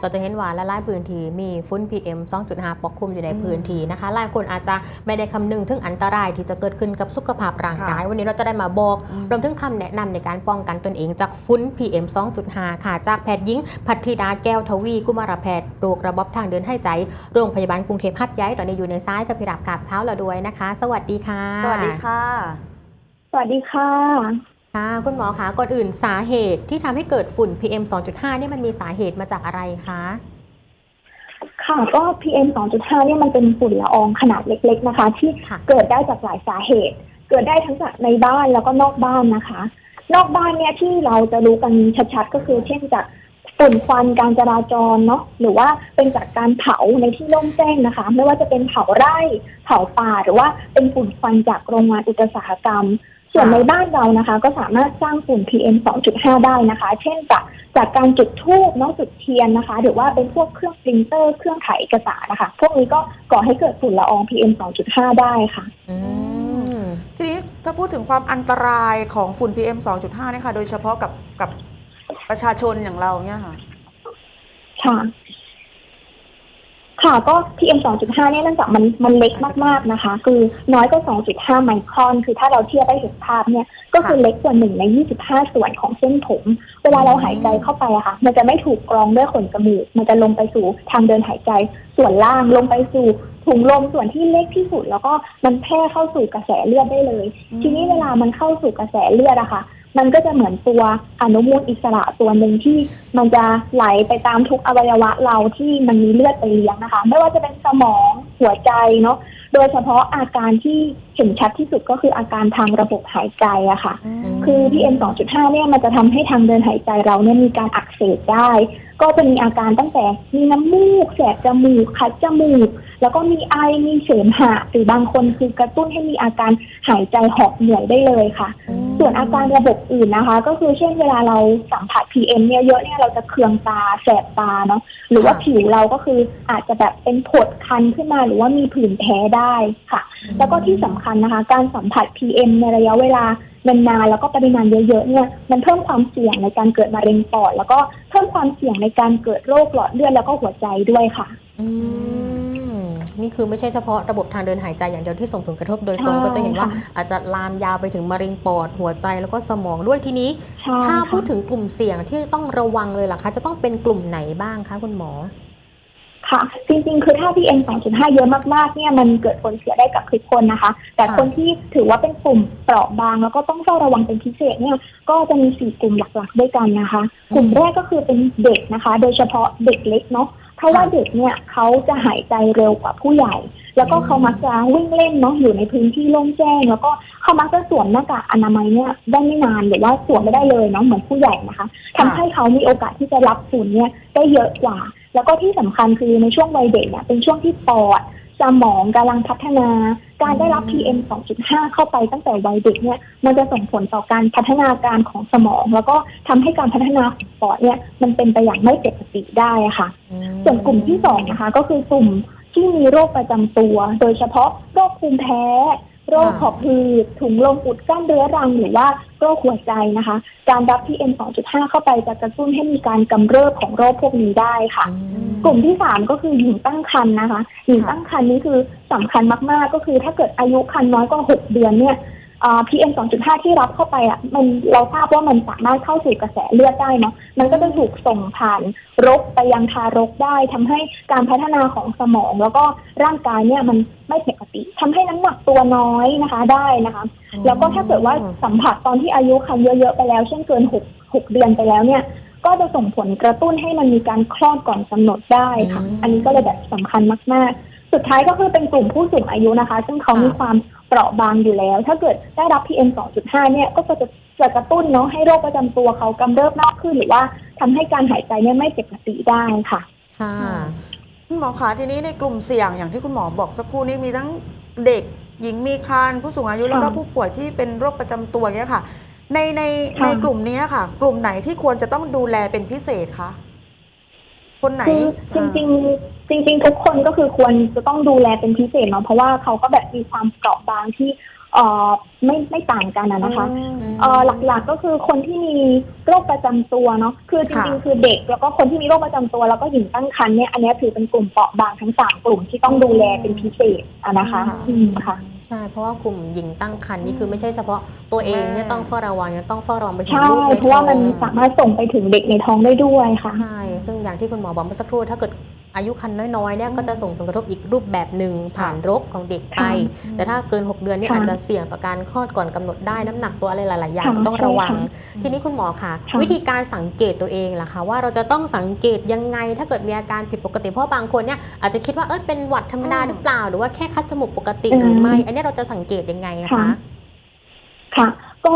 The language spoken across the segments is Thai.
เราจะเห็นว่าละลายพื้นที่มีฝุ่น PM 2.5 ปกคลุมอยู่ในพื้นที่นะคะ หลายคนอาจจะไม่ได้คำนึงถึงอันตรายที่จะเกิดขึ้นกับสุขภาพร่างกาย วันนี้เราจะได้มาบอกอืมรวมถึงคำแนะนำในการป้องกันตนเองจากฝุ่น PM 2.5 ค่ะ จากแพทย์หญิงพัทธิดาแก้วทวี กุมารแพทย์โรคระบบทางเดินหายใจ โรงพยาบาลกรุงเทพหัดใหญ่ตอนนี้อยู่ในซ้ายกับพิรับกราบเท้าเราด้วยนะคะ สวัสดีค่ะ สวัสดีค่ะ สวัสดีค่ะ ค่ะคุณหมอคะก่อนอื่นสาเหตุที่ทำให้เกิดฝุ่น PM 2.5เนี่ยมันมีสาเหตุมาจากอะไรคะค่ะก็ PM 2.5เนี่ยมันเป็นฝุ่นละอองขนาดเล็ก ๆนะคะ ที่ค่ะ เกิดได้จากหลายสาเหตุ เกิดได้ทั้งจากในบ้านแล้วก็นอกบ้านนะคะ นอกบ้านเนี่ยที่เราจะรู้กันชัดๆก็คือ เช่นจากฝุ่นควันการจราจรเนาะหรือว่าเป็นจากการเผาในที่โล่งแจ้งนะคะ ไม่ว่าจะเป็นเผาไร่ เผาป่าหรือว่าเป็นฝุ่นควันจากโรงงานอุตสาหกรรม ส่วนในบ้านเรานะคะ ก็สามารถสร้างฝุ่น PM 2.5 ได้นะคะ เช่นจากจากการจุดธูปเนาะจุดเทียนนะคะ หรือว่าเป็นพวกเครื่องปรินเตอร์ เครื่องถ่ายเอกสารนะคะ พวกนี้ก็ก่อให้เกิดฝุ่นละออง PM 2.5 ได้ค่ะอืมทีนี้ถ้าพูดถึงความอันตรายของฝุ่น PM 2.5เนี่ยค่ะ โดยเฉพาะกับกับประชาชนอย่างเราเนี่ยค่ะ ค่ะ ค่ะก็ PM 2.5 เนี่ยเนื่องจากมันมันเล็กมากๆนะคะ คือน้อยกว่า 2.5 ไมครอน คือถ้าเราเทียบได้เห็นภาพเนี่ย ก็คือเล็กกว่าหนึ่งใน 25 ส่วนของเส้นผม เวลาเราหายใจเข้าไปอะค่ะ มันจะไม่ถูกกรองด้วยขนจมูก มันจะลงไปสู่ทางเดินหายใจ ส่วนล่างลงไปสู่ถุงลมส่วนที่เล็กที่สุด แล้วก็มันแพร่เข้าสู่กระแสเลือดได้เลยอืมทีนี้เวลามันเข้าสู่กระแสเลือดอะค่ะ มันก็จะเหมือนตัวอนุมูลอิสระตัวหนึ่งที่มันจะไหลไปตามทุกอวัยวะเราที่มันมีเลือดไปเลี้ยงนะคะ ไม่ว่าจะเป็นสมองหัวใจเนาะโดยเฉพาะอาการที่เห็นชัดที่สุดก็คืออาการทางระบบหายใจอะค่ะมคือ PM 2.5เนี่ยมันจะทำให้ทางเดินหายใจเราเนี่ยมีการอักเสบได้ ก็จะมีอาการตั้งแต่มีน้ำมูกแสบจมูกคัดจมูก แล้วก็มีไอมีเสมหะหรือบางคนคือกระตุ้นให้มีอาการหายใจหอบเหนื่อยได้เลยค่ะอืมส่วนอาการระบบอื่นนะคะ ก็คือเช่นเวลาเราสัมผัส PM เนี่ยเยอะเนี่ยเราจะเคืองตาแสบตาเนาะหรือว่าค่ะผิวเราก็คืออาจจะแบบเป็นผดคันขึ้นมาหรือว่ามีผื่นแพ้ได้ค่ะ แล้วก็ที่สำคัญนะคะ การสัมผัส PM ในระยะเวลานานๆแล้วก็ปริมาณเยอะๆเนี่ยมันเพิ่มความเสี่ยงในการเกิดมะเร็งปอดแล้วก็เพิ่มความเสี่ยงในการเกิดโรคหลอดเลือดแล้วก็หัวใจด้วยค่ะ อืม นี่คือไม่ใช่เฉพาะระบบทางเดินหายใจอย่างเดียวที่ส่งผลกระทบโดยตรงใช่ก็จะเห็นว่าค่ะอาจจะลามยาวไปถึงมะเร็งปอดหัวใจแล้วก็สมองด้วยทีนี้ใช่ถ้าค่ะพูดถึงกลุ่มเสี่ยงที่ต้องระวังเลยล่ะคะจะต้องเป็นกลุ่มไหนบ้างคะคุณหมอค่ะจริงๆ คือถ้า PM 2.5 เยอะมากๆ เนี่ยมันเกิดผลเสียได้กับทุกคนนะคะ แต่ค่ะคนที่ถือว่าเป็นกลุ่มเปราะบาง แล้วก็ต้องเฝ้าระวังเป็นพิเศษเนี่ย ก็จะมีสี่กลุ่มหลักๆ ด้วยกันนะคะ กลุ่มแรกก็คือเป็นเด็กนะคะ โดยเฉพาะเด็กเล็กเนาะ เพราะว่าเด็กเนี่ยเขาจะหายใจเร็วกว่าผู้ใหญ่ แล้วก็เขามักจะวิ่งเล่นเนาะอยู่ในพื้นที่โล่งแจ้ง แล้วก็เขามักจะสวมหน้ากากอนามัยเนี่ยได้ไม่นานหรือว่าสวมไม่ได้เลยเนาะเหมือนผู้ใหญ่นะคะทำให้เขามีโอกาสที่จะรับฝุ่นเนี่ยได้เยอะกว่า แล้วก็ที่สำคัญคือในช่วงวัยเด็กเนี่ยเป็นช่วงที่ปอด สมองกำลังพัฒนา การได้รับ PM 2.5 เข้าไปตั้งแต่วัยเด็กเนี่ย มันจะส่งผลต่อการพัฒนาการของสมอง แล้วก็ทำให้การพัฒนาของปอดเนี่ย มันเป็นไปอย่างไม่ปกติได้ค่ะ ส่วนกลุ่มที่สองนะคะ ก็คือกลุ่มที่มีโรคประจำตัว โดยเฉพาะโรคภูมิแพ้ โรคหอบหืดถุงลมอุดกั้นเรื้อรังหรือว่าโรคหัวใจนะคะ การรับ PM 2.5เข้าไปจะกระตุ้นให้มีการกำเริบของโรคพวกนี้ได้ค่ะ กลุ่มที่สามก็คือหญิงตั้งครรภ์นะคะ หญิงตั้งครรภ์นี้คือสำคัญมากๆ ก็คือถ้าเกิดอายุครรภ์น้อยกว่าหกเดือนเนี่ย อ่า PM 2.5ที่รับเข้าไปอะมันเราทราบว่ามันสามารถเข้าสู่กระแสเลือดได้เนาะมันก็จะถูกส่งผ่านรกไปยังทารกได้ทำให้การพัฒนาของสมอง แล้วก็ร่างกายเนี่ยมันไม่ปกติทำให้น้ำหนักตัวน้อยนะคะได้นะคะ แล้วก็ถ้าเกิดว่าสัมผัสตอนที่อายุครรภ์เยอะๆไปแล้วเช่นเกินหกหกเดือนไปแล้วเนี่ยก็จะส่งผลกระตุ้นให้มันมีการคลอดก่อนกำหนดได้ค่ะอืมอันนี้ก็เลยแบบสำคัญมาก ๆ สุดท้ายก็คือเป็นกลุ่มผู้สูงอายุนะคะ ซึ่งเขามีความ เปราะบางอยู่แล้ว ถ้าเกิดได้รับ PM 2.5 เนี่ยก็จะจะกระตุ้นเนาะให้โรคประจำตัวเขากำเริบมากขึ้น หรือว่าทำให้การหายใจเนี่ยไม่ปกติได้ค่ะค่ะคุณหมอคะทีนี้ในกลุ่มเสี่ยงอย่างที่คุณหมอบอกสักครู่นี้มีทั้งเด็กหญิงมีครรภ์ผู้สูงอายุแล้วก็ค่ะผู้ป่วยที่เป็นโรคประจำตัวเนี้ยค่ะ ในในค่ะในกลุ่มเนี้ยค่ะ กลุ่มไหนที่ควรจะต้องดูแลเป็นพิเศษคะคนไหนคือจริงๆ จริงๆ ทุกคนก็คือควรจะต้องดูแลเป็นพิเศษเนาะเพราะว่าเขาก็แบบมีความเปราะบางที่เอ่อไม่ไม่ต่างกันอะนะคะอืมเอ่อหลักๆก็คือคนที่มีโรคประจำตัวเนาะคือจค่ะริงๆคือเด็ก แล้วก็คนที่มีโรคประจำตัว แล้วก็หญิงตั้งครรภ์เนี่ยอันเนี้ยถือเป็นกลุ่มเปราะบางทั้งสามกลุ่มที่ต้องดูแลเป็นพิเศษอะนะคะอืมค่ะใช่เพราะว่ากลุ่มหญิงตั้งครรภ์นี่คือไม่ใช่เฉพาะตัวเองเนี่ยต้องเฝ้าระวังยังต้องเฝ้าระวังไปถึงใช่ลูกในเพราะว่ามันท้องสามารถส่งไปถึงเด็กในท้องได้ด้วยค่ะใช่ซึ่งอย่างที่คุณหมอบอกเมื่อสักครู่ถ้าเกิด อายุคันน้อยๆเนี่ยก็จะส่งผลกระทบอีกรูปแบบหนึ่งผ่านรกของเด็กไปค่ะแต่ถ้าเกิน 6 เดือนเนี่ยค่ะอาจจะเสี่ยงต่อการคลอดก่อนกำหนดได้น้ำหนักตัวอะไรหลายๆอย่างค่ะก็ต้องระวังใช่ค่ะทีนี้คุณหมอค่ะค่ะ วิธีการสังเกตตัวเองล่ะคะว่าเราจะต้องสังเกตยังไง ถ้าเกิดมีอาการผิดปกติเพราะบางคนเนี่ยอาจจะคิดว่าเออเป็นหวัดธรรมดาอืมหรือเปล่า หรือว่าแค่คัดจมูกปกติอืมหรือไม่อันนี้เราจะสังเกตยังไงอะค่ะคะค่ะก็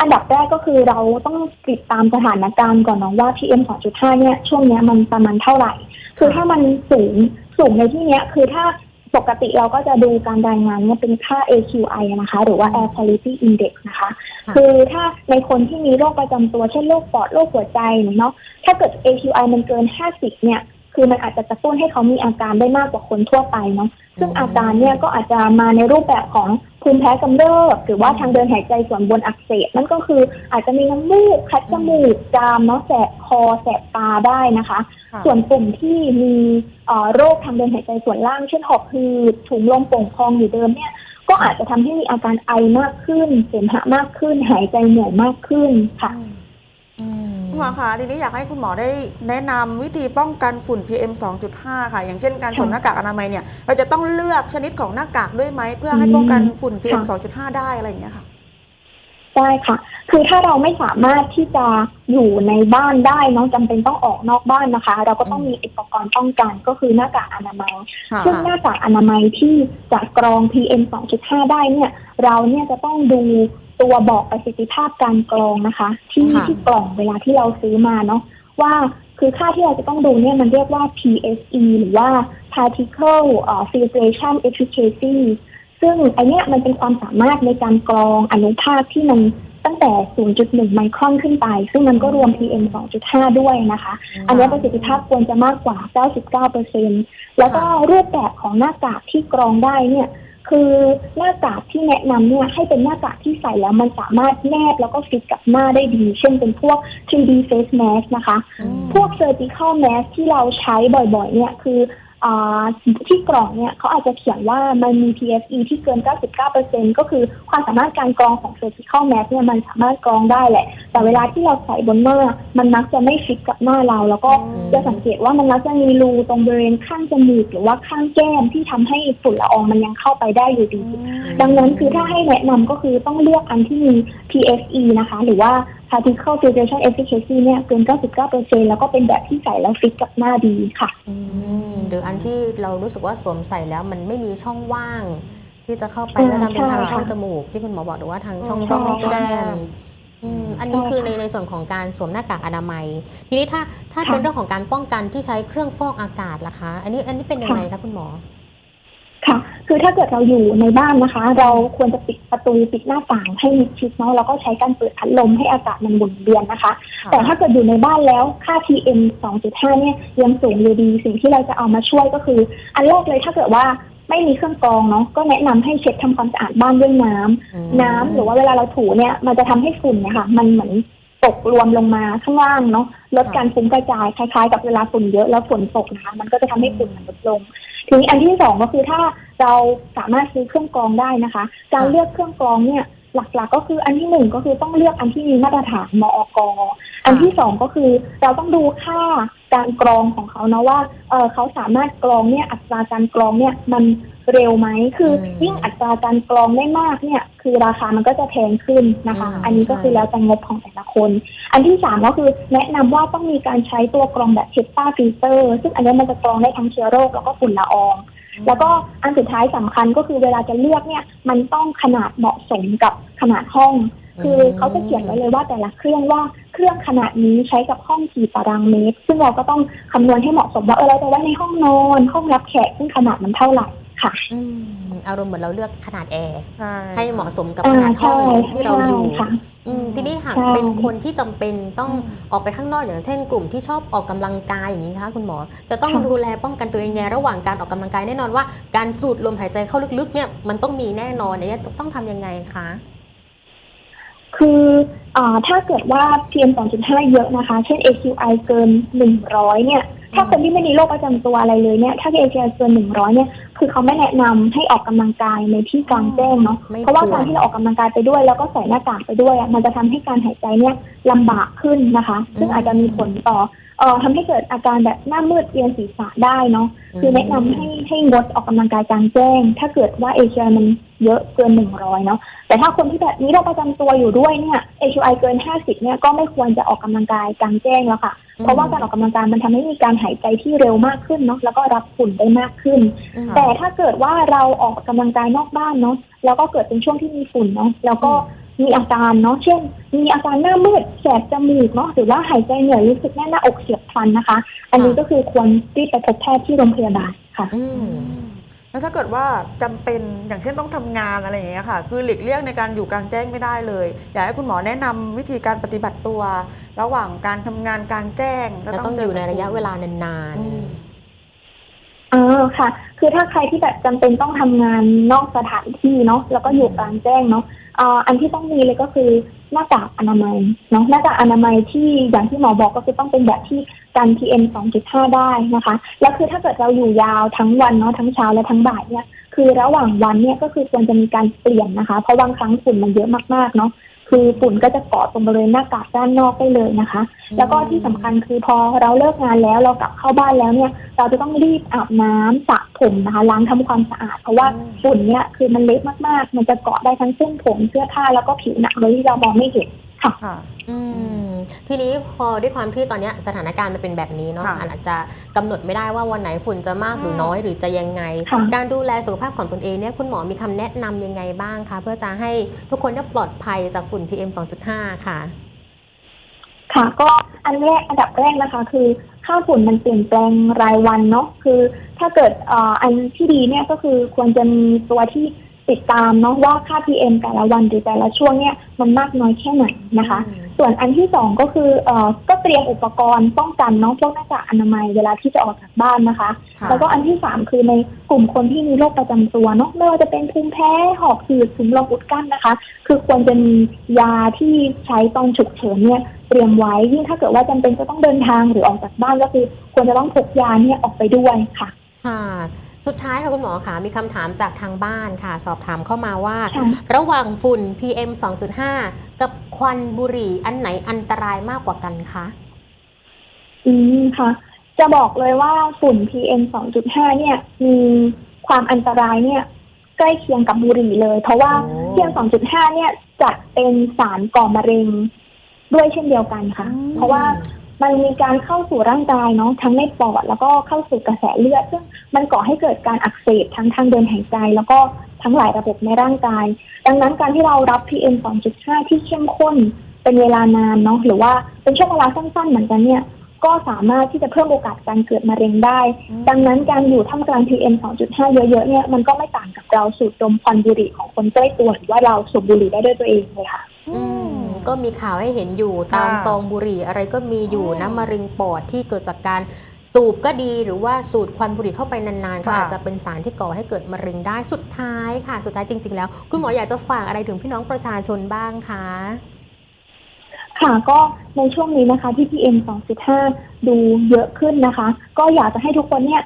อันดับแรกก็คือเราต้องติดตามสถานการณ์ก่อนเนาะว่า PM 2.5 เนี่ยช่วงเนี้ยมันประมาณเท่าไหร่ คือถ้ามันสูงสูงในที่เนี้ย คือถ้าปกติเราก็จะดูการรายงานเนี่ยเป็นค่า AQI นะคะ หรือว่า Air Quality Index นะคะค่ะคือถ้าในคนที่มีโรคประจำตัวเช่นโรคปอดโรคหัวใจเนาะถ้าเกิด AQI มันเกิน 50 เนี่ย คือมันอาจจะกระตุ้นให้เขามีอาการได้มากกว่าคนทั่วไปเนาะซึ่งอาการเนี่ยก็อาจจะมาในรูปแบบของ ภูมิแพ้กำเริบหรือว่าทางเดินหายใจส่วนบนอักเสบนั่นก็คืออาจจะมีน้ำมูกคัดจมูกจามเนาะแสบคอแสบตาได้นะคะค่ะส่วนกลุ่มที่มีเอ่อโรคทางเดินหายใจส่วนล่างเช่นหอบหืดถุงลมโป่งพองอยู่เดิมเนี่ยก็อาจจะทำให้มีอาการไอมากขึ้นเสมหะมากขึ้น หายใจเหนื่อยมากขึ้นค่ะ คุณหมอคะทีนี้อยากให้คุณหมอได้แนะนำวิธีป้องกันฝุ่น PM 2.5 ค่ะ อย่างเช่นการสวมหน้ากากอนามัยเนี่ย เราจะต้องเลือกชนิดของหน้ากากด้วยไหม เพื่อให้ป้องกันฝุ่น PM ค่ะ2.5 ได้อะไรอย่างเงี้ยค่ะได้ค่ะ คือถ้าเราไม่สามารถที่จะอยู่ในบ้านได้เน้องจำเป็นต้องออกนอกบ้านนะคะ เราก็ต้องมีอุปกรณ์ป้องกันก็คือหน้ากากอนามัยค่ะซึ่งหน้ากากอนามัยที่จะกรอง PM 2.5 ได้เนี่ย เราเนี่ยจะต้องดู ตัวบอกประสิทธิภาพการกรองนะคะ ที่ค่ะ ที่กล่องเวลาที่เราซื้อมาเนาะว่าคือค่าที่เราจะต้องดูเนี่ยมันเรียกว่า PSE หรือว่า particle เอ่อ filtration efficacy ซึ่งไอเนี้ยมันเป็นความสามารถในการกรองอนุภาคที่มันตั้งแต่ 0.1 ไมครอนขึ้นไป ซึ่งมันก็รวม PM 2.5 ด้วยนะคะ อันเนี้ยประสิทธิภาพควรจะมากกว่า 99%แล้วก็รูปแบบของหน้ากากที่กรองได้เนี่ย คือหน้ากากที่แนะนำเนี่ยให้เป็นหน้ากากที่ใส่แล้วมันสามารถแนบแล้วก็ฟิตกับหน้าได้ดี เช่นเป็นพวก 3D face mask นะคะอืมพวก surgical mask ที่เราใช้บ่อยๆ เนี่ยคืออาที่กล่องเนี่ยเขาอาจจะเขียนว่ามันมี PSE ที่เกิน 99%ก็คือความสามารถการกรองของ surgical mask เนี่ยมันสามารถกรองได้แหละ แต่เวลาที่เราใส่บนหน้ามันมักจะไม่ฟิตกับหน้าเรา แล้วก็อืมจะสังเกตว่ามันมักจะมีรูตรงบริเวณข้างจมูกหรือว่าข้างแก้มที่ทำให้ฝุ่นละอองมันยังเข้าไปได้อยู่ดี ดังนั้นคือถ้าให้แนะนำก็คือต้องเลือกอันที่มี PSE นะคะ หรือว่า particle filtration efficacy เนี่ยเกิน 99%แล้วก็เป็นแบบที่ใส่แล้วฟิตกับหน้าดีค่ะอืมหรืออันที่เรารู้สึกว่าสวมใส่แล้วมันไม่มีช่องว่าง ที่จะเข้าไปอ่าแล้วทำเป็นทางใช่ช่องค่ะจมูก ที่คุณหมอบอกหรือว่าทางช่องอืมร่องช่องแก้แก้มม อืมอันนี้ใช่คือในค่ะในส่วนของการสวมหน้ากากอนามัย ทีนี้ถ้าถ้าค่ะเป็นเรื่องของการป้องกันที่ใช้เครื่องฟอกอากาศล่ะคะ อันนี้อันนี้เป็นยังไงคะคุณหมอ ค่ะ คือถ้าเกิดเราอยู่ในบ้านนะคะ เราควรจะปิดประตูปิดหน้าต่างให้มิดชิดเนาะแล้วก็ใช้การเปิดพัดลมให้อากาศมันหมุนเวียนนะคะ แต่ถ้าเกิดอยู่ในบ้านแล้วค่า PM 2.5 เนี่ยยังสูงอยู่ดี สิ่งที่เราจะเอามาช่วยก็คือ อันแรกเลยถ้าเกิดว่า ไม่มีเครื่องกรองเนาะก็แนะนำให้เช็ดทำความสะอาดบ้านด้วยน้ำอืมน้ำหรือว่าเวลาเราถูเนี่ย มันจะทำให้ฝุ่นเนี่ยค่ะมันเหมือนตกรวมลงมาข้างล่างเนาะลดการฟุ้งกระจายคล้ายๆ กับเวลาฝุ่นเยอะแล้วฝนตกนะคะมันก็จะทำให้ฝุ่นมันลดลง ทีนี้อันที่สองก็คือถ้าเราสามารถซื้อเครื่องกรองได้นะคะ การเลือกเครื่องกรองเนี่ย หลักๆ ก็คืออันที่หนึ่งก็คือต้องเลือกอันที่มีมาตรฐานมอกอันที่สองก็คือเราต้องดูค่าการกรองของเขาเนาะว่าเออเขาสามารถกรองเนี่ยอัตราการกรองเนี่ยมันเร็วไหมคืออมยิ่งอัตราการกรองได้มากเนี่ย คือราคามันก็จะแพงขึ้นนะคะอืมอันนี้ก็คือใช่แล้วแต่งบของแต่ละคน อันที่สามก็คือแนะนำว่าต้องมีการใช้ตัวกรองแบบเชปต้าฟิลเตอร์ซึ่งอันนี้มันจะกรองได้ทั้งเชื้อโรคแล้วก็ฝุ่นละออง แล้วก็อันสุดท้ายสำคัญก็คือเวลาจะเลือกเนี่ย มันต้องขนาดเหมาะสมกับขนาดห้อง คือเขาจะเขียนไว้เลยว่าแต่ละเครื่องว่าเครื่องขนาดนี้ใช้กับห้องกี่ตารางเมตร ซึ่งเราก็ต้องคำนวณให้เหมาะสมว่าเออเราจะไว้ในห้องนอน ห้องรับแขกซึ่งขนาดมันเท่าไหร่ ค่ะอืมอารมณ์เหมือนเราเลือกขนาดแอร์ใช่ให้เหมาะสมกับอ่าขนาดห้องใช่ที่เราอยู่ใช่ค่ะอืมทีนี้หากใช่เป็นคนที่จำเป็นต้องอืมออกไปข้างนอกอย่างเช่น กลุ่มที่ชอบออกกำลังกายอย่างนี้คะคุณหมอ จะต้องค่ะดูแลป้องกันตัวเองไงระหว่างการออกกำลังกายแน่นอนว่า การสูดลมหายใจเข้าลึกๆเนี่ยมันต้องมีแน่นอนเนี่ยต้องทำยังไงคะคืออาถ้าเกิดว่า PM 2.5 เยอะนะคะ เช่น AQI เกิน 100 เนี่ย ถ้าคนที่ไม่มีโรคประจำตัวอะไรเลยเนี่ย ถ้า AQI เกิน100เนี่ย คือเขาไม่แนะนำให้ออกกำลังกายในที่กลางแจ้งเนาะไม่เพราะว่าควรการที่เราออกกำลังกายไปด้วย แล้วก็ใส่หน้ากากไปด้วยอะมันจะทำให้การหายใจเนี่ยลำบากขึ้นนะคะ ซึ่งอาจจะมีผลต่อ เอ่อทำให้เกิดอาการแบบหน้ามืดเวียนศีรษะได้เนาะคือแนะนำให้ให้งดออกกำลังกายกลางแจ้ง ถ้าเกิดว่า AQI มันเยอะเกิน100เนาะแต่ถ้าคนที่แบบมีโรคประจำตัวอยู่ด้วยเนี่ย AQI เกิน50เนี่ยก็ไม่ควรจะออกกำลังกายกลางแจ้งแล้วค่ะ เพราะว่าการออกกำลังกายมันทำให้มีการหายใจที่เร็วมากขึ้นเนาะแล้วก็รับฝุ่นได้มากขึ้นอืมแต่ถ้าเกิดว่าเราออกกำลังกายนอกบ้านเนาะแล้วก็เกิดเป็นช่วงที่มีฝุ่นเนาะแล้วก็ มีอาการเนาะเช่น มีอาการหน้ามืดแสบจมูกเนาะหรือว่าหายใจเหนื่อยรู้สึกแน่นหน้าอกเฉียบพลันนะคะ อันนี้ก็คือควรรีบไปพบแพทย์ที่โรงพยาบาลค่ะอือืมมแล้วถ้าเกิดว่าจำเป็นอย่างเช่นต้องทำงานอะไรอย่างเงี้ยค่ะ คือหลีกเลี่ยงในการอยู่กลางแจ้งไม่ได้เลย อยากให้คุณหมอแนะนำวิธีการปฏิบัติตัว ระหว่างการทำงานกลางแจ้งจะต้องอยู่ในระยะเวลานานอืมอ่าค่ะ คือถ้าใครที่แบบจำเป็นต้องทำงานนอกสถานที่เนาะแล้วก็อยู่กลางแจ้งเนาะ อันที่ต้องมีเลยก็คือหน้ากากอนามัยเนาะหน้ากากอนามัยที่อย่างที่หมอบอกก็คือต้องเป็นแบบที่กัน PM 2.5 ได้นะคะ แล้วคือถ้าเกิดเราอยู่ยาวทั้งวันเนาะทั้งเช้าและทั้งบ่ายเนี่ย คือระหว่างวันเนี่ยก็คือควรจะมีการเปลี่ยนนะคะ เพราะบางครั้งฝุ่นมันเยอะมากๆเนาะ คือฝุ่นก็จะเกาะตรงบริเวณหน้ากากด้านนอกได้เลยนะคะๆแล้วก็ที่สำคัญคือพอเราเลิกงานแล้วเรากลับเข้าบ้านแล้วเนี่ย เราจะต้องรีบอาบน้ำสระผมนะคะล้างทำความสะอาด เพราะว่าอืมฝุ่นเนี่ยคือมันเล็กมากๆ มันจะเกาะได้ทั้งเส้นผมเสื้อผ้าแล้วก็ผิวหนังโดยที่เรามองไม่เห็นค่ะค่ะอืม ทีนี้พอด้วยความที่ตอนเนี้ยสถานการณ์มันเป็นแบบนี้เนาะค่ะอาจจะกำหนดไม่ได้ว่าวันไหนฝุ่นจะมากหรือน้อยหรือจะยังไงค่ะการดูแลสุขภาพของตนเองเนี่ยคุณหมอมีคำแนะนำยังไงบ้างคะเพื่อจะให้ทุกคนได้ปลอดภัยจากฝุ่น PM 2.5 ค่ะ ค่ะก็อันแรกอันดับแรกนะคะ คือค่าฝุ่นมันเปลี่ยนแปลงรายวันเนาะคือ ถ้าเกิดเอ่ออันที่ดีเนี่ยก็คือควรจะมีตัวที่ติดตามเนาะว่าค่า PM แต่ละวันหรือแต่ละช่วงเนี่ยมันมากน้อยแค่ไหนนะคะ ส่วนอันที่สองก็คือเอ่อก็เตรียมอุปกรณ์ป้องกันเนาะพวกหน้ากากอนามัยเวลาที่จะออกจากบ้านนะคะ ค่ะแล้วก็อันที่สามคือในกลุ่มคนที่มีโรคประจำตัวเนาะไม่ว่าจะเป็นภูมิแพ้หอบหืดถุงลมอุดกั้นนะคะ คือควรจะมียาที่ใช้ตอนฉุกเฉินเนี่ยเตรียมไว้ยิ่งถ้าเกิดว่าจำเป็นจะต้องเดินทางหรือออกจากบ้านก็คือควรจะต้องพกยาเนี่ยออกไปด้วยค่ะ ค่ะ สุดท้ายค่ะคุณหมอคะมีคำถามจากทางบ้านค่ะ สอบถามเข้ามาว่าค่ะระหว่างฝุ่น PM 2.5 กับควันบุหรี่อันไหนอันตรายมากกว่ากันคะอืมค่ะ จะบอกเลยว่าฝุ่น PM 2.5 เนี่ย มีความอันตรายเนี่ย ใกล้เคียงกับบุหรี่เลย เพราะว่าโอ้ PM 2.5 เนี่ยจัดเป็นสารก่อมะเร็งด้วยเช่นเดียวกันค่ะอืมเพราะว่า มันมีการเข้าสู่ร่างกายเนาะทั้งในปอด แล้วก็เข้าสู่กระแสเลือด ซึ่งมันก่อให้เกิดการอักเสบทั้งทางเดินหายใจ แล้วก็ทั้งหลายระบบในร่างกาย ดังนั้นการที่เรารับ PM 2.5 ที่เข้มข้นเป็นเวลานานเนาะหรือว่าเป็นช่วงเวลาสั้นๆ เหมือนกันเนี่ยก็สามารถที่จะเพิ่มโอกาสการเกิดมะเร็งได้อืมดังนั้นการอยู่ท่ามกลาง PM 2.5 เยอะๆ เนี่ยมันก็ไม่ต่างกับเราสูดดมควันบุหรี่ของคนใกล้ตัวหรือว่าเราสูบบุหรี่ได้ด้วยตัวเองเลยค่ะอืม ก็มีข่าวให้เห็นอยู่ตามค่ะซองบุหรี่อะไรก็มีอยู่อืมนะมะเร็งปอดที่เกิดจากการสูบก็ดีหรือว่าสูดควันบุหรี่เข้าไปนานๆ ก็ค่ะอาจจะเป็นสารที่ก่อให้เกิดมะเร็งได้สุดท้ายค่ะ สุดท้ายจริง ๆ แล้ว คุณหมออยากจะฝากอะไรถึงพี่น้องประชาชนบ้างคะ ค่ะก็ในช่วงนี้นะคะที่ PM 2.5 ดูเยอะขึ้นนะคะ ก็อยากจะให้ทุกคนเนี่ย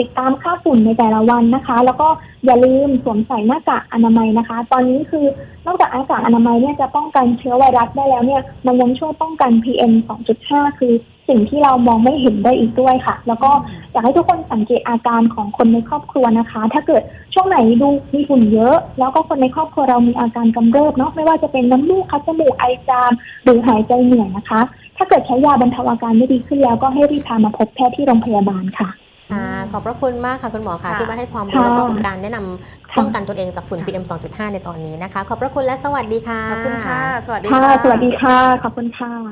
ติดตามค่าฝุ่นในแต่ละวันนะคะ แล้วก็อย่าลืมสวมใส่หน้ากากอนามัยนะคะ ตอนนี้คือนอกจากหน้ากากอนามัยเนี่ยจะป้องกันเชื้อไวรัสได้แล้วเนี่ย มันยังช่วยป้องกัน PM 2.5 คือ สิ่งที่เรามองไม่เห็นได้อีกด้วยค่ะ แล้วก็อยากให้ทุกคนสังเกตอาการของคนในครอบครัวนะคะ ถ้าเกิดช่วงไหนดูมีฝุ่นเยอะ แล้วก็คนในครอบครัวเรามีอาการกำเริบเนาะไม่ว่าจะเป็นน้ำมูกคัดจมูกไอจามหรือหายใจเหนื่อยนะคะ ถ้าเกิดใช้ยาบรรเทาอาการไม่ดีขึ้นแล้วก็ให้รีบพามาพบแพทย์ที่โรงพยาบาลค่ะค่ะขอบพระคุณมากค่ะคุณหมอค่ะค่ะที่มาให้ความรู้ค่ะแล้วก็การแนะนำค่ะป้องกันตนเองจากฝุ่นค่ะ PM 2.5 ในตอนนี้นะคะ ขอบพระคุณและสวัสดีค่ะ ขอบคุณค่ะ สวัสดีค่ะค่ะสวัสดีค่ะ ขอบคุณค่ะ